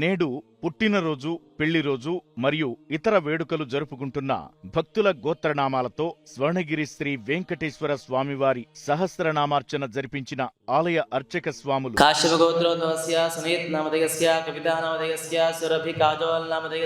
నేడు పుట్టినరోజు పెళ్ళిరోజు మరియు ఇతర వేడుకలు జరుపుకుంటున్న భక్తుల గోత్రనామాలతో స్వర్ణగిరి శ్రీ వెంకటేశ్వర స్వామివారి సహస్రనామార్చన జరిపించిన ఆలయ అర్చక స్వాములు. కాశ్యప సురభి కాజోల్ కుటుంబాన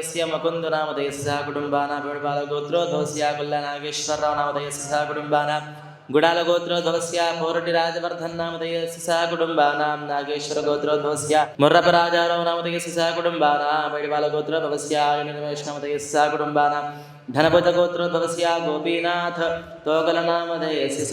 కుటుంబాన सुरभिकाजोल्नामधेयस्य मुकुन्दनामधेयस्य सह कुटुम्बानां वेणुपालगोत्रोद्भवस्य कुल्लनागेश्वरराव नामधेयस्य सह कुटुम्बानां गुडालगोत्रोद्भवस्य पौरटिराजवर्धन्नामधेयस्य सह कुटुम्बानां नागेश्वरगोत्रोद्भवस्य मुर्रपराजाराव नामधेयस्य सह कुटुम्बानां वैडिपालगोत्रोद्भवस्य आयनिर्वेशनामधेयस्य सह कुटुम्बानां धनपतगोत्रोद्भवस्य गोपीनाथ तोगलनामधेयस्य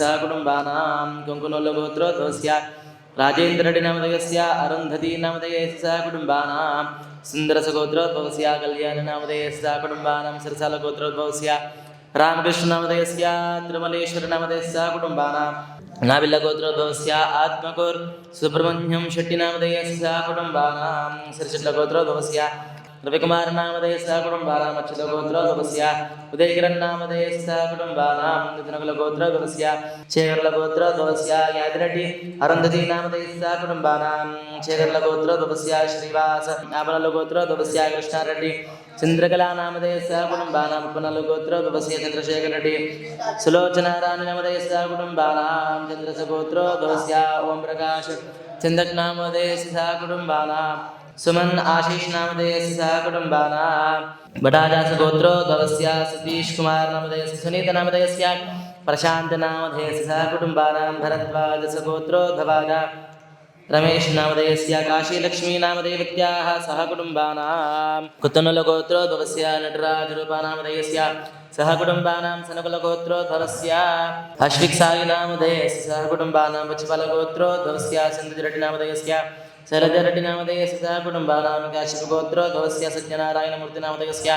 రామకృష్ణ నమదయస్య తిరుమలేశ్వర నమదయస్య కుటుంబానాం నావిల్ల గోత్రోద్భవస్య ఆత్మకోర్ సుబ్రహ్మణ్యం శెట్టి నామదయస్య కుటుంబానాం శ్రీశట్ల గోత్రోద్భవస్య రవికుమారనామదేశ కుటుంబానామచ్యుత గోత్ర గురుస్య ఉదయకిరణ్నామదేశ కుటుంబానాం నిధునకుల గోత్ర గురుస్య చేకరల గోత్ర ధ్వస్య యాదిరెడ్డి అరుంధతి నామదేశ కుటుంబానాం చేకరల గోత్ర ధ్వస్య శ్రీవాస నాపనల గోత్ర ధ్వస్య కృష్ణారెడ్డి చంద్రకళా నామదేశ కుటుంబానాం పునల గోత్ర ధ్వస్య చంద్రశేఖర రెడ్డి సులోచనారాణి నామదే కుటుంబానాం చంద్రస గోత్ర ధ్వస్య ఓం ప్రకాశ్ చంద్రనామదేశ కుటుంబానాం सुमन आशीष नामधेयस्य सह कुटुम्बानां भटाजासगोत्रोद्भवस्य सतीश कुमार नामधेयस्य सुनीत नामधेयस्य प्रशान्त नामधेयस्य सह कुटुम्बानां भरद्वाजसगोत्रोद्भवाय रमेश नामधेयस्य काशीलक्ष्मी नामधेयत्याः सह कुटुम्बानां कुतनुलगोत्रोद्भवस्य नटराजरूपानामधेयस्य सह कुटुम्बानां सनकुलगोत्रोद्भवस्य अश्विक्सायि नामधेयस्य ಸರಜರಟಿ ನಾಮಧೇಯ ಸದಾ ಕುಟುಂಬ ನಾಮಕ ಶಿವಗೋತ್ರೋ ಗವಸ್ಯ ಸತ್ಯನಾರಾಯಣ ಮೂರ್ತಿ ನಾಮಧೇಯಸ್ಯ